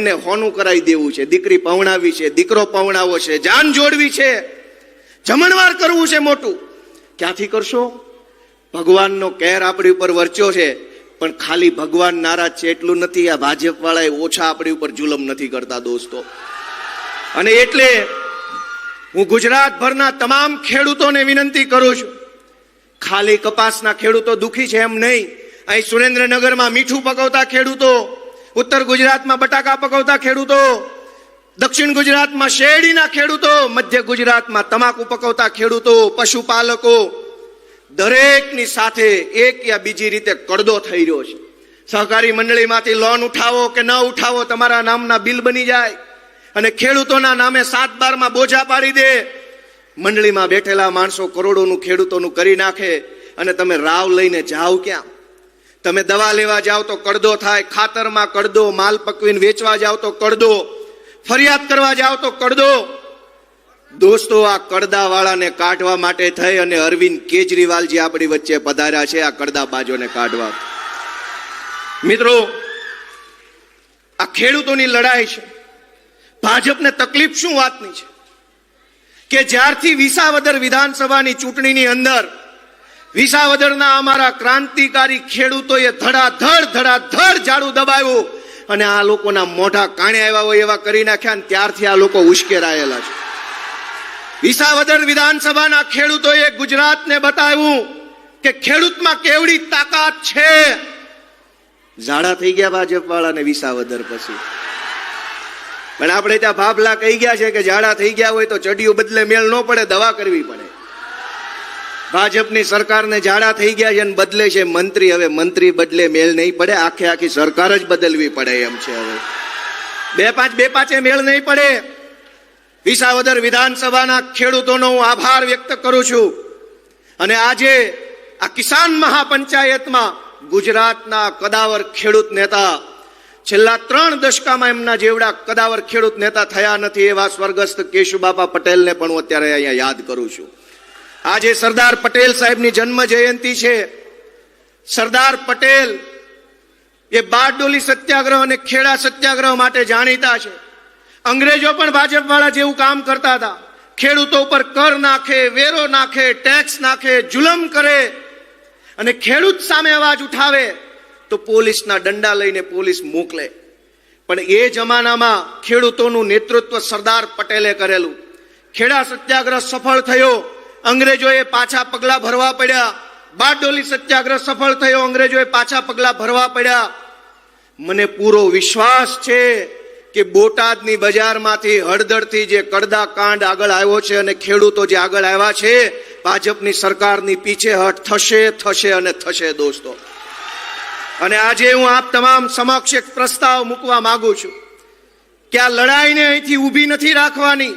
ને હોનું કરાવી દેવું છે. દીકરી પવણાવી છે, દીકરો પવણાવો છે, જાન જોડવી છે. જમણવાર કરવું છે મોટું. ક્યાંથી કરશો? ભગવાનનો કેર આપણી ઉપર વર્ચ્યો છે, પણ ખાલી ભગવાન નારાજ છે એટલું નથી. આ ભાજપ વાળા ઓછા આપણી ઉપર જુલમ નથી કરતા, દોસ્તો. અને એટલે હું ગુજરાતભરના તમામ ખેડૂતોને વિનંતી કરું છું. ખાલી કપાસના ખેડૂતો દુખી છે એમ નહીં. અહીં સુરેન્દ્રનગરમાં મીઠું પકવતા ખેડૂતો ઉત્તર ગુજરાતમાં બટાકા પકવતા ખેડૂતો, દક્ષિણ ગુજરાતમાં શેરડીના ખેડૂતો, મધ્ય ગુજરાતમાં તમાકુ પકવતા ખેડૂતો, પશુપાલકો, દરેકની સાથે એક યા બીજી રીતે કડદો થઈ રહ્યો છે. સહકારી મંડળીમાંથી લોન ઉઠાવો કે ન ઉઠાવો તમારા નામના બિલ બની જાય અને ખેડૂતોના નામે સાત બારમાં બોજા પાડી દે. મંડળીમાં બેઠેલા માણસો કરોડોનું ખેડૂતોનું કરી નાખે અને તમે રાવ લઈને જાઓ ક્યાં? તમે દવા લેવા જાઓ તો કડદો થાય, ખાતરમાં કડદો માલ પકવીને વેચવા જાઓ તો કડદો ફરિયાદ કરવા જાઓ તો કડદો દોસ્તો, આ કડદા વાળાને કાઢવા માટે થઈ અને અરવિંદ કેજરીવાલ જે આપણી વચ્ચે પધાર્યા છે આ કડદા બાજોને કાઢવા. મિત્રો, આ ખેડૂતોની લડાઈ છે. ભાજપને તકલીફ શું વાતની છે? કે જ્યારથી વિસાવદર વિધાનસભાની ચૂંટણીની અંદર વિસાવદરના અમારા ક્રાંતિકારી ખેડૂતોએ ધડાધડ ધડાધડ ઝાડુ દબાવ્યું અને આ લોકોના મોઢા કાણે આવ્યા હોય એવા કરી નાખ્યા અને ત્યારથી આ લોકો ઉશ્કેરાયેલા છે. વિસાવદર વિધાનસભાના ખેડૂતોએ ગુજરાતને બતાવ્યું કે ખેડૂતમાં કેવડી તાકાત છે. ઝાડા થઈ ગયા ભાજપ વાળાને વિસાવદર પછી. પણ આપણે ત્યાં ભાભલા કહી ગયા છે કે ઝાડા થઈ ગયા હોય તો ચડિયું બદલે મેળ ન પડે, દવા કરવી પડે. ભાજપની સરકારને જાડા થઈ ગયા છે અને બદલે છે મંત્રી. હવે મંત્રી બદલે મેળ નહીં પડે. આખે આખી સરકાર જ બદલવી પડે એમ છે હવે. બે પાંચ, બે પાંચે મેળ નહીં પડે. વિસાવદર વિધાનસભાના ખેડૂતોનો હું આભાર વ્યક્ત કરું છું. અને આજે આ કિસાન મહાપંચાયતમાં ગુજરાતના કદાવર ખેડૂત નેતા, છેલ્લા ત્રણ દશકામાં એમના જેવડા કદાવર ખેડૂત નેતા થયા નથી એવા સ્વર્ગસ્થ કેશુબાપા પટેલને પણ હું અત્યારે અહીંયા યાદ કરું છું. આજે સરદાર પટેલ સાહેબની જન્મ જયંતિ છે. સરદાર પટેલ એ બારડોલી સત્યાગ્રહ અને ખેડા સત્યાગ્રહ માટે જાણીતા છે. અંગ્રેજો પણ ભાજપ વાળા જેવું કામ કરતા હતા. ખેડૂતો ઉપર કર નાખે, વેરો નાખે, ટેક્સ નાખે, જુલમ કરે અને ખેડૂત સામે અવાજ ઉઠાવે તો પોલીસના દંડા લઈને પોલીસ મોકલે. પણ એ જમાનામાં ખેડૂતોનું નેતૃત્વ સરદાર પટેલે કરેલું. ખેડા સત્યાગ્રહ સફળ થયો. અંગ્રેજોએ પાછા પગલા ભરવા પડ્યા. બારડોલી સત્યાગ્રહ સફળ થયો, અંગ્રેજોએ પાછા પગલા ભરવા પડ્યા. મને પૂરો વિશ્વાસ છે કે બોટાદની બજારમાંથી હળદળથી જે કડદા કાંડ આગળ આવ્યો છે અને ખેડૂતો જે આગળ આવ્યા છે, ભાજપની સરકારની પીછેહટ થશે થશે અને થશે દોસ્તો. અને આજે હું આપ તમામ સમક્ષ એક પ્રસ્તાવ મૂકવા માંગુ છું. કે આ લડાઈને અહીંથી ઊભી નથી રાખવાની.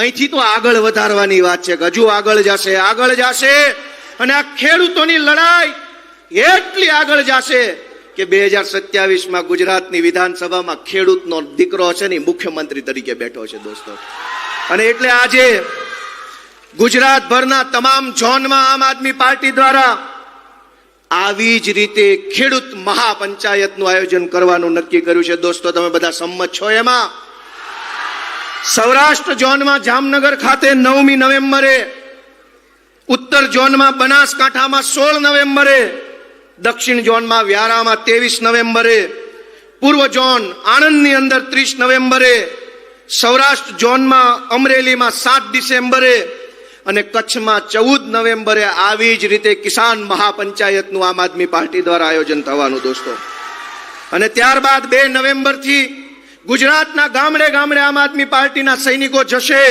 અહીંથી તો આગળ વધારવાની વાત છે હજુ આગળ જશે આગળ જશે. અને આ ખેડૂતોની લડાઈ એટલી આગળ જશે કે બે હજાર સત્યાવીસમાં ગુજરાતની વિધાનસભામાં ખેડૂતનો દીકરો છે ને મુખ્યમંત્રી તરીકે બેઠો છે દોસ્તો. અને એટલે આજે ગુજરાતભરના તમામ ઝોનમાં આમ આદમી પાર્ટી દ્વારા આવી જ રીતે ખેડૂત મહાપંચાયતનું આયોજન કરવાનું નક્કી કર્યું છે. દોસ્તો, તમે બધા સંમત છો એમાં? સૌરાષ્ટ્ર ઝોનમાં જામનગર ખાતે નવમી નવેમ્બરે, ઉત્તર ઝોનમાં બનાસકાંઠામાં સોળ નવેમ્બરે, દક્ષિણ ઝોનમાં વ્યારામાં ત્રેવીસ નવેમ્બરે, પૂર્વ ઝોન આણંદની અંદર ત્રીસ નવેમ્બરે, સૌરાષ્ટ્ર ઝોનમાં અમરેલીમાં સાત ડિસેમ્બરે અને કચ્છમાં ચૌદ નવેમ્બરે આવી જ રીતે કિસાન મહાપંચાયતનું આમ આદમી પાર્ટી દ્વારા આયોજન થવાનું દોસ્તો. અને ત્યારબાદ બે નવેમ્બરથી ગુજરાતના ગામડે ગામડે આમ આદમી પાર્ટીના સૈનિકો જશે,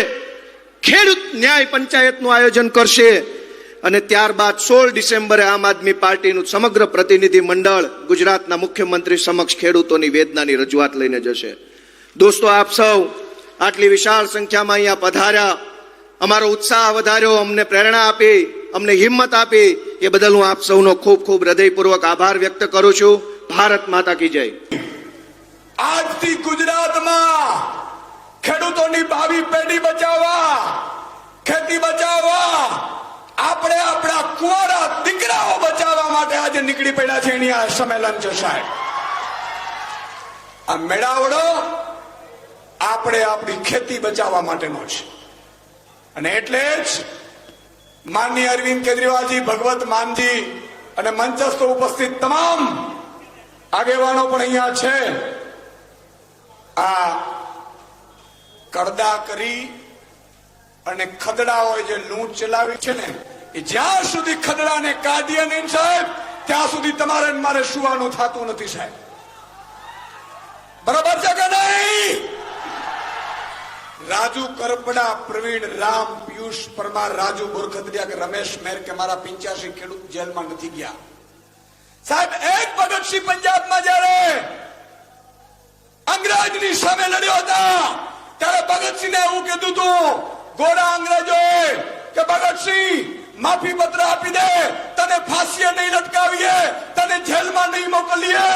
ખેડૂત ન્યાય પંચાયતનું આયોજન કરશે અને ત્યારબાદ સોળ ડિસેમ્બરે આમ આદમી પાર્ટીનું સમગ્ર પ્રતિનિધિ મંડળ ગુજરાતના મુખ્યમંત્રી સમક્ષ ખેડૂતોની વેદનાની રજૂઆત લઈને જશે. દોસ્તો, આપ સૌ આટલી વિશાળ સંખ્યામાં અહીંયા પધાર્યા. અમારો ઉત્સાહ વધાર્યો, અમને પ્રેરણા આપી, અમને હિંમત આપી. એ બદલ હું આપ સૌનો ખૂબ ખૂબ હૃદયપૂર્વક આભાર વ્યક્ત કરું છું. ભારત માતા કી જય. આજથી ગુજરાતમાં ખેડૂતોની ભાવિ પેઢી બચાવવા, ખેતી બચાવવા, આપણે આપણા કુવારા દીકરાઓ બચાવવા માટે આજે નીકળી પડ્યા છે એની આ સંમેલન છે સાહેબ. આ મેળાવડો આપણે આપણી ખેતી બચાવવા માટેનો છે. અને એટલે જ માનનીય અરવિંદ કેજરીવાલજી, ભગવત માનજી અને મંચસ્થ ઉપસ્થિત તમામ આગેવાનો પણ અહીંયા છે. આ કરદા કરી અને ખદડાઓએ જે લૂંટ ચલાવી છે ને, એ જ્યાં સુધી ખદડાને કાઢીએ નહીં સાહેબ, ત્યાં સુધી તમારે મારે સુવાનું થતું નથી સાહેબ. બરાબર છે કે નહીં? રાજુ કરપડા, પ્રવીણ રામ, પિયુષ પરમાર, રાજુ બોરખદડિયા કે રમેશ મેર કે મારા પિંચ્યાસી ખેડૂત જેલમાં નથી ગયા. સાહેબ, એક ભગતસિંહ પંજાબમાં જ્યારે અંગ્રેજની સામે લડ્યો હતા. ત્યારે ભગતસિંહને એવું કીધું હતું ગોરા અંગ્રેજોએ કે ભગતસિંહ, માફી પત્ર આપી દે, તને ફાંસીએ નહીં લટકાવીએ, તને જેલમાં નહીં મોકલીએ.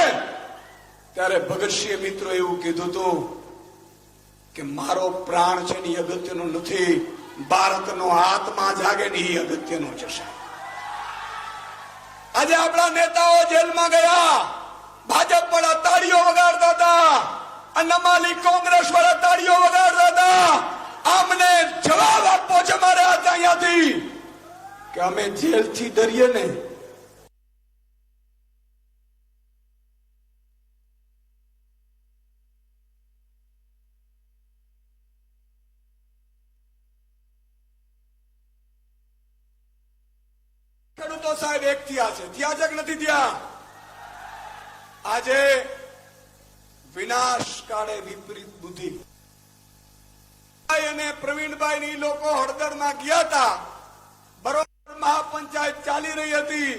ત્યારે ભગતસિંહે મિત્રો એવું કીધું હતું કે મારો પ્રાણ છે ને અગત્યનો નથી, ભારતનો આત્મા જાગે ને એ અગત્યનો જશે આજે આપણા નેતાઓ જેલમાં ગયા, ભાજપ પણ તાળીઓ વગાડતા હતા. અન્નમાલી કોંગ્રેસ વાળા તાળીઓ વગાડતા હતા. આમને જવાબ આપવો છે મારે અહીંયાથી. કે અમે જેલથી ડરીએ ને ખેડૂતો સાહેબ એક થયા છે થયા છે કે નથી થયા આજે વિનાશ કાળે વિપરીત બુદ્ધિ પ્રવીણભાઈ ની લોકો હળદરમાં ગયા હતા. બરોબર મહાપંચાયત ચાલી રહી હતી.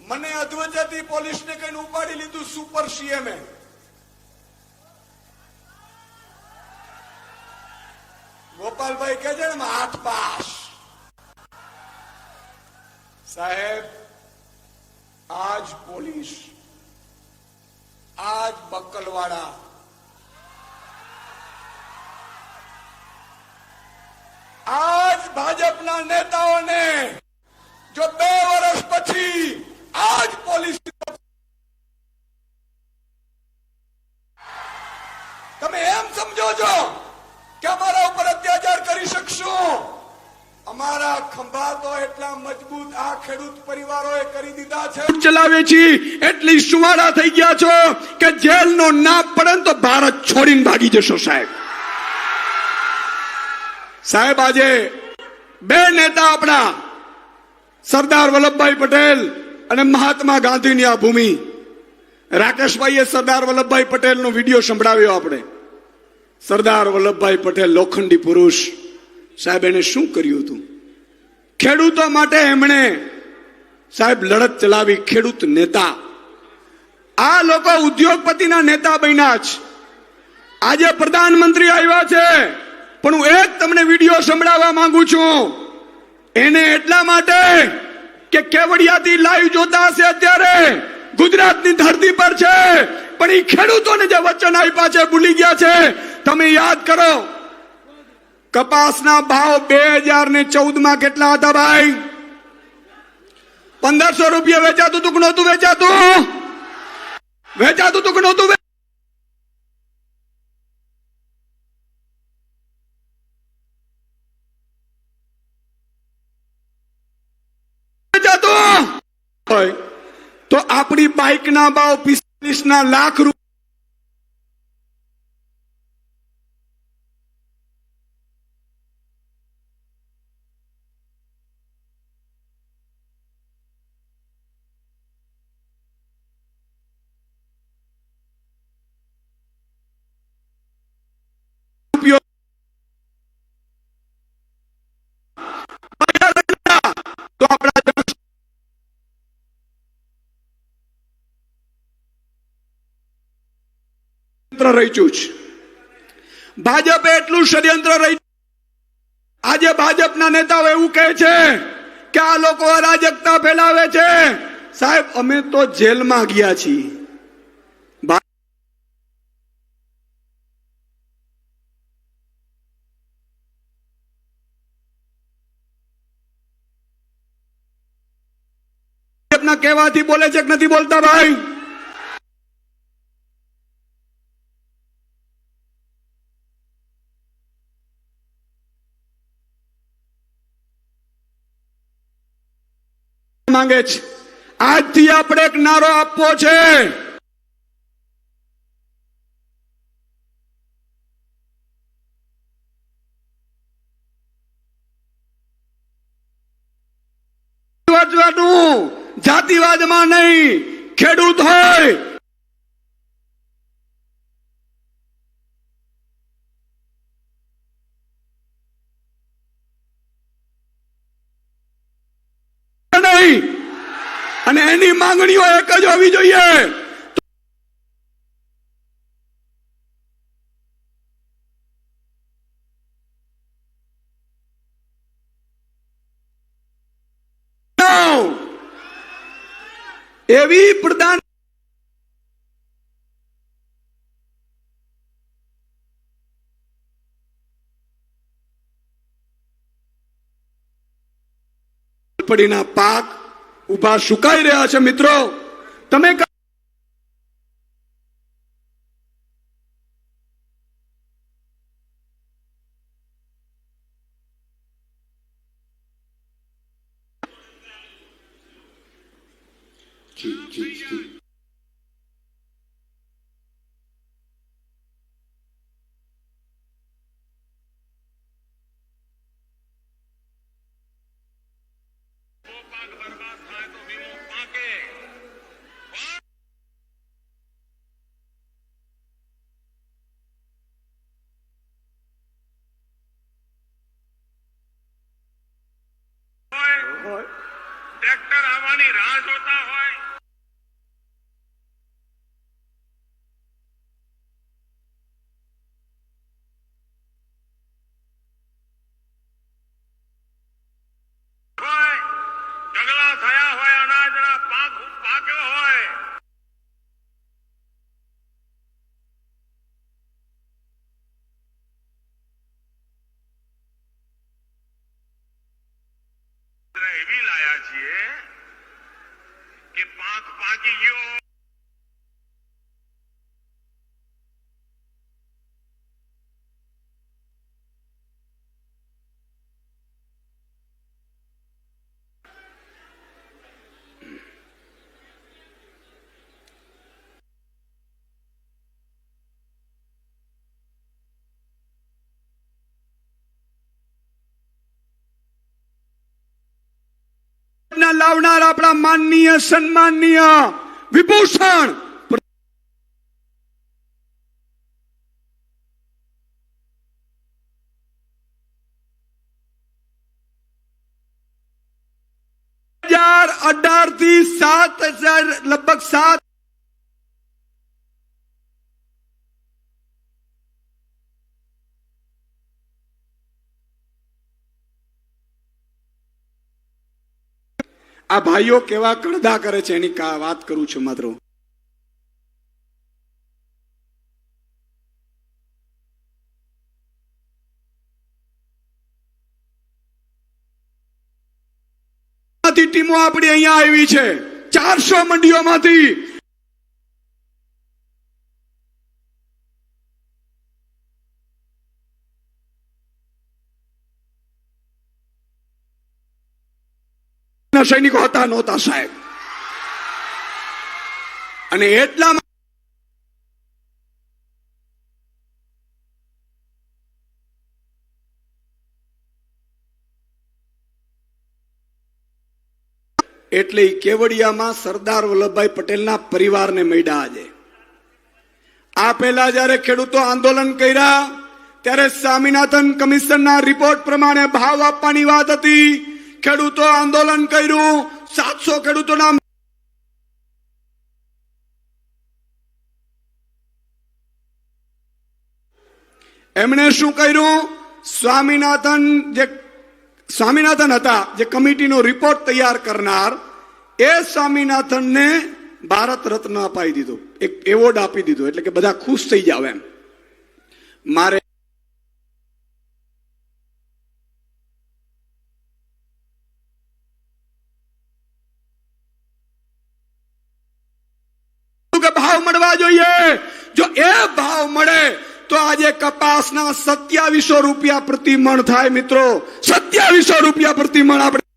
મને અધ્વજતી પોલીસ ને કઈ ઉપાડી લીધું સુપર સીએમએ ગોપાલભાઈ કે છે આઠ પાસ. સાહેબ, આજ પોલીસ, આજ બક્કલવાળા આજ ભાજપના નેતાઓને જો બે વર્ષ પછી આજ પોલીસ તમે એમ સમજો છો કે અમારા ઉપર અત્યાચાર કરી શકશો? અમારા ખંભા તો એટલા મજબૂત આ ખેડૂત પરિવારોએ કરી દીધા છે. ચલાવે છે એટલી સુવાડા થઈ ગયા છો કે જેલનો ના પડે તો ભારત છોડીને ભાગી જશો સાહેબ. સાહેબ, આજે બે નેતા આપણા સરદાર વલ્લભભાઈ પટેલ અને મહાત્મા ગાંધીની આ ભૂમિ. રાકેશભાઈએ સરદાર વલ્લભભાઈ પટેલનો વીડિયો સંભળાવ્યો આપણે. સરદાર વલ્લભભાઈ પટેલ લોખંડી પુરુષ. સાહેબ, એને શું કર્યું હતું? ખેડૂતો માટે એમણે સાહેબ લડત ચલાવી, ખેડૂત નેતા. આ લોકો ઉદ્યોગપતિના નેતા બન્યા છે આજે પ્રધાનમંત્રી આવ્યા છે. પણ હું એક તમને વીડિયો સંભળાવવા માંગુ છું. એને એટલા માટે કે કેવડિયાથી લાઈવ જોતા હશે અત્યારે. ગુજરાતની ધરતી પર છે. પણ એ ખેડૂતોને જે વચન આપ્યા છે, ભૂલી ગયા છે. તમે યાદ કરો, કપાસના ભાવ બે હજાર ને ચૌદમાં કેટલા હતા ભાઈ? પંદરસો રૂપિયા વેચાતું તું નહોતું વેચાતું? વેચાતું તું નહોતું વે- વેચાતું હોય તો આપણી બાઇકના ભાવ પિસ્તાલીસ ના લાખ રૂપિયો રચ્યું છે. ભાજપે એટલું ષડયંત્ર રચ્યું આજે ભાજપના નેતાઓ એવું કહે છે કે આ લોકો અરાજકતા ફેલાવે છે. સાહેબ, અમે તો જેલમાં ગયા છીએ. ભાજપના કહેવાથી બોલે છે કે નથી બોલતા ભાઈ? માંગે છે. આજથી આપણે એક નારો આપવો છે. જાતિવાદમાં નહીં ખેડૂત હોય નહીં અને એની માંગણીઓ એક જ હોવી જોઈએ. એવી પ્રધાન પડીના પાક ઊભા સુકાઈ રહ્યા છે મિત્રો. તમે ક- પાક બરબાદ થાય તો વીમો પાકે હોય ટ્રેક્ટર રાહ જોતા હોય. ઢગલા એવી લાયા છીએ પાક લાવનાર આપણા માનનીય સન્માનનીય વિભૂષણ. અઢારથી સાત હજાર લગભગ સાત આ ભાઈઓ કેવા કડદા કરે છે એની વાત કરું છું માત્ર. ટીમો આપણી અહીંયા આવી છે. ચારસો મંડીઓમાંથી ના સૈનિકો હતા, નહોતા સાહેબ. અને એટલા એટલે કેવડિયામાં સરદાર વલ્લભભાઈ પટેલના પરિવારને મળ્યા આજે. આ પહેલા જ્યારે ખેડૂતો આંદોલન કર્યા, ત્યારે સ્વામિનાથન કમિશનના રિપોર્ટ પ્રમાણે ભાવ આપવાની વાત હતી. ખેડૂતો આંદોલન કર્યું. સાતસો ખેડૂતોના એમણે શું કર્યું? સ્વામિનાથન જે સ્વામિનાથન હતા, જે કમિટીનો રિપોર્ટ તૈયાર કરનાર, એ સ્વામિનાથનને ભારત રત્ન અપાવી દીધો. એક એવોર્ડ આપી દીધો, એટલે કે બધા ખુશ થઈ જાવ એમ. મારે કે ભાવ મળવા જોઈએ જો એ ભાવ મળે તો આજે કપાસના સત્યાવીસો રૂપિયા પ્રતિ મણ થાય મિત્રો. સત્યાવીસો રૂપિયા પ્રતિ મણ આપણે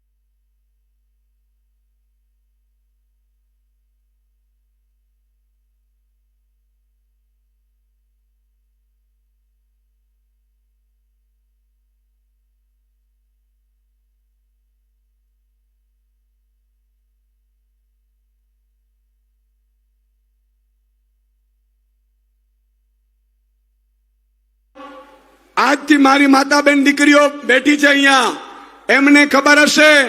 આજથી મારી માતા બેન દીકરીઓ બેઠી છે અહીંયા. એમને ખબર હશે,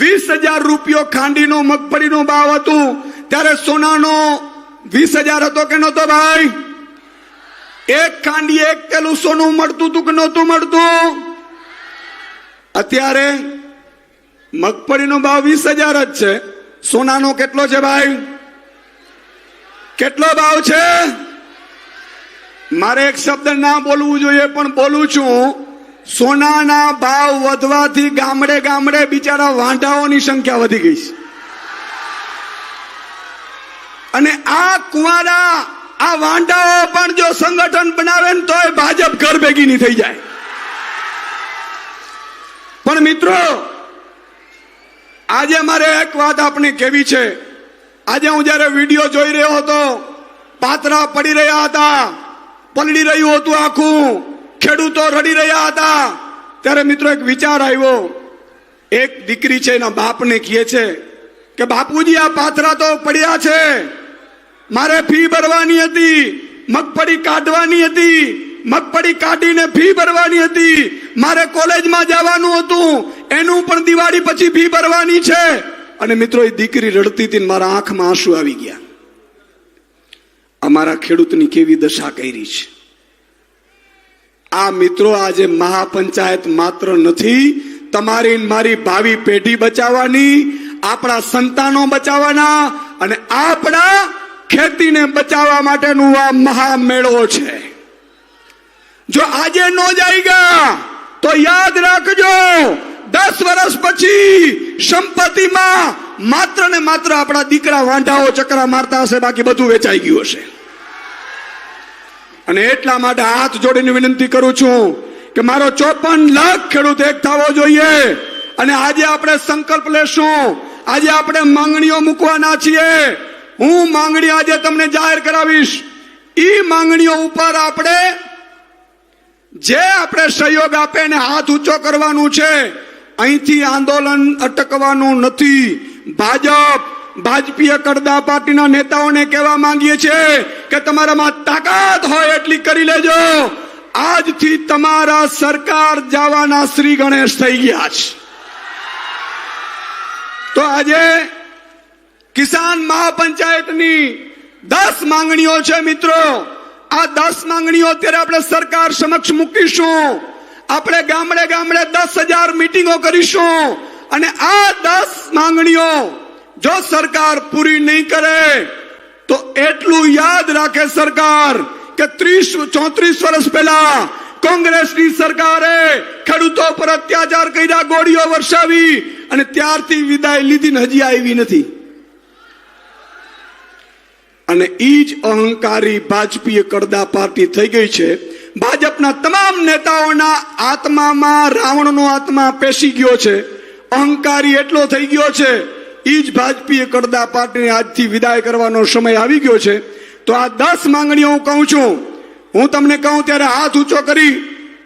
વીસ હજાર રૂપિયો ખાંડીનો, મગફળીનો ભાવ હતું. ત્યારે સોનાનો વીસ હજાર હતો કે નહોતો ભાઈ? એક ખાંડી, એક પેલું સોનું મળતું હતું કે નહોતું મળતું? અત્યારે મગફળીનો ભાવ વીસ હજાર જ છે. સોનાનો કેટલો છે ભાઈ? કેટલો ભાવ છે? મારે એક શબ્દ ના બોલવું જોઈએ, પણ બોલું છું. સોનાના ભાવ વધવાથી ગામડે ગામડે બિચારા વાંઢાઓની સંખ્યા વધી ગઈ છે. અને આ કુંવારા, આ વાંઢાઓ પણ જો સંગઠન બનાવે ને તોય ભાજપ ઘર ભેગી નહીં થઈ જાય. પણ મિત્રો, આજે મારે એક વાત આપણે કેવી છે? આજે હું જયારે વીડિયો જોઈ રહ્યો હતો પાતરા પડી રહ્યા હતા. પલળી રહ્યું હતું આખું. ખેડૂતો રડી રહ્યા હતા. ત્યારે મિત્રો એક વિચાર આવ્યો. એક દીકરી છે એના બાપને કહે છે કે, બાપુજી, આ પાથરા તો પડ્યા છે. મારે ફી ભરવાની હતી. મગફળી કાઢવાની હતી. મગફળી કાઢીને ફી ભરવાની હતી. મારે કોલેજમાં જવાનું હતું. એનું પણ દિવાળી પછી ફી ભરવાની છે. અને મિત્રો, એ દીકરી રડતી હતી મારા આંખમાં આંસુ આવી ગયા. અમારા ખેડૂતની કેવી દશા કરી છે? આ મિત્રો આજે મહાપંચાયત માત્ર નથી, તમારી મારી ભાવિ પેઢી બચાવવાની, આપણા સંતાનો બચાવવાના અને આપણા ખેતીને બચાવવા માટેનું આ મહામેળો છે. જો આજે નો જાયગા તો યાદ રાખજો, દસ વર્ષ પછી સંપત્તિમાં માત્ર ને માત્ર આપણા દીકરા વાંઢાઓ ચકરા મારતા હશે, બાકી બધું વેચાઈ ગયું હશે. અને એટલા માટે હાથ જોડીને વિનંતી કરું છું કે મારો ચોપન લાખ ખેડૂત એક થવો જોઈએ. અને આજે આપણે સંકલ્પ લેશું. આજે આપણે માંગણીઓ મૂકવાના છીએ. હું માંગણી આજે તમને જાહેર કરાવીશ. ઈ માંગણીઓ ઉપર આપણે જે આપણે સહયોગ આપે ને હાથ ઊંચો કરવાનું છે. અહીંથી આંદોલન અટકવાનું નથી. ભાજપ ભાજપીય કરદા પાર્ટીના નેતાઓને કહેવા માંગીએ છીએ કે તમારામાં તાકાત હોય એટલી કરી લેજો. આજથી તમારા સરકાર જવાના શ્રી ગણેશ થઈ ગયા છે. તો આજે કિસાન મહાપંચાયતની દસ માંગણીઓ છે મિત્રો. આ દસ માંગણીઓ અત્યારે આપણે સરકાર સમક્ષ મૂકીશું. આપણે ગામડે ગામડે દસ હજાર મિટિંગો કરીશું. અને આ દસ માંગણીઓ જો સરકાર પૂરી નહીં કરે, તો એટલું યાદ રાખે સરકાર કે ત્રીસ, ચોત્રીસ વર્ષ પહેલા કોંગ્રેસની સરકારે ખેડૂતો પર અત્યાચાર કર્યા, ગોળીઓ વરસાવી અને ત્યારથી વિદાય લીધી હજી આવી નથી. અને ઈ જ અહંકારી ભાજપીય કરદા પાર્ટી થઈ ગઈ છે. ભાજપના તમામ નેતાઓના આત્મામાં રાવણનો આત્મા પેસી ગયો છે. અહંકારી એટલો થઈ ગયો છે ઈ જ ભાજપીય કરદા પાર્ટીને આજથી વિદાય કરવાનો સમય આવી ગયો છે. તો આ દસ માંગણીઓ હું કહું છું. હું તમને કહું ત્યારે હાથ ઊંચો કરી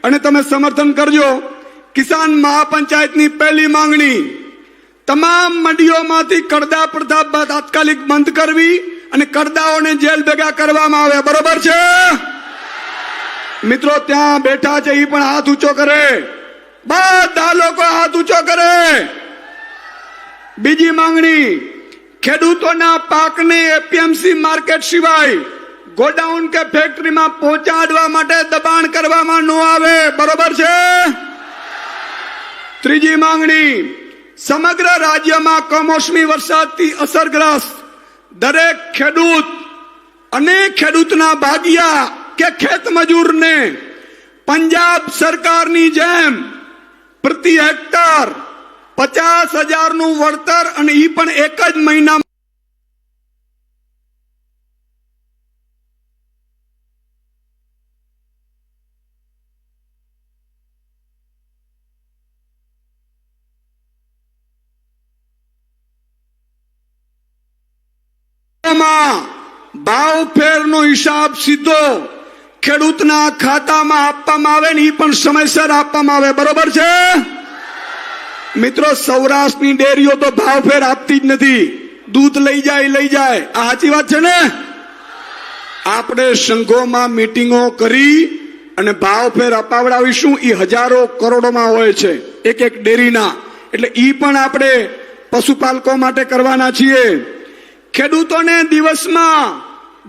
અને તમે સમર્થન કરજો. કિસાન મહાપંચાયતની પહેલી માંગણી, તમામ મંડીઓમાંથી કરદા પ્રથા તાત્કાલિક બંધ કરવી અને કરદાઓને જેલ ભેગા કરવામાં આવે બરોબર છે? મિત્રો, ત્યાં બેઠા છે એ પણ હાથ ઊંચો કરે. બધા લોકો હાથ ઊંચો કરે. બીજી માંગણી, ખેડૂતોના પાકને એપીએમસી માર્કેટ સિવાય ગોડાઉન કે ફેક્ટરીમાં પહોંચાડવા માટે દબાણ કરવામાં ન આવે. બરોબર છે? ત્રીજી માંગણી, સમગ્ર રાજ્યમાં કમોસમી વરસાદથી અસરગ્રસ્ત દરેક ખેડૂત, અને ખેડૂતના ભાગિયા કે ખેત મજૂરને પંજાબ સરકારની જેમ પ્રતિ હેક્ટર પચાસ હજારનું વળતર અને એ પણ એક જ મહિના ભાવ ફેરનો હિસાબ સીધો ખેડૂતના ખાતામાં આપવામાં આવે ને એ પણ સમયસર આપવામાં આવે. બરોબર છે? મિત્રો, સૌરાષ્ટ્રની ડેરીઓ તો ભાવ ફેર આપતી જ નથી. દૂધ લઈ જાય લઈ જાય. આ સાચી વાત છે ને? આપણે સંઘોમાં મીટિંગો કરી અને ભાવ ફેર અપાવડાવીશું. એ હજારો કરોડોમાં હોય છે, એક એક ડેરીના. એટલે એ પણ આપણે પશુપાલકો માટે કરવાના છીએ. ખેડૂતોને દિવસમાં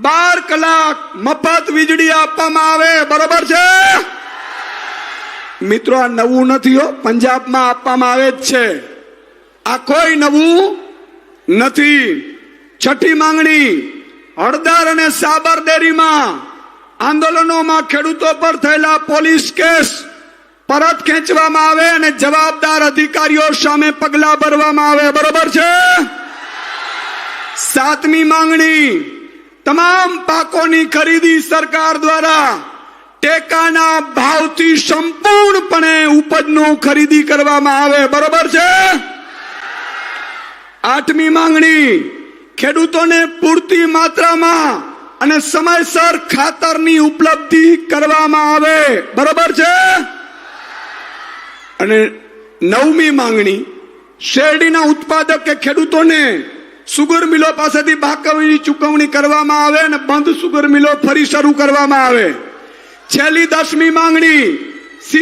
બાર કલાક મફત વીજળી આપવામાં આવે. બરોબર છે? મિત્રો, આ નવું નથી હો. પંજાબમાં આપવામાં આવે જ છે. આ કોઈ નવું નથી. છઠ્ઠી માંગણી, હળદર અને સાબર ડેરીમાં આંદોલનોમાં ખેડૂતો પર થયેલા પોલીસ કેસ પરત ખેંચવામાં આવે અને જવાબદાર અધિકારીઓ સામે પગલા ભરવામાં આવે. બરોબર છે? સાતમી માંગણી, તમામ પાકોની ખરીદી સરકાર દ્વારા ટેકાના ભાવથી સંપૂર્ણપણે ઉપજનું ખરીદી કરવામાં આવે. બરોબર છે? આઠમી માંગણી, ખેડૂતોને પૂરતી માત્રામાં અને સમયસર ખાતરની ઉપલબ્ધિ કરવામાં આવે. બરોબર છે? અને નવમી માંગણી, શેરડીના ઉત્પાદક કે ખેડૂતોને સુગર મિલો પાસેથી બાકવીની ચૂકવણી કરવામાં આવે અને બંધ સુગર મિલો ફરી શરૂ કરવામાં આવે. છેલ્લી દસમી માંગણી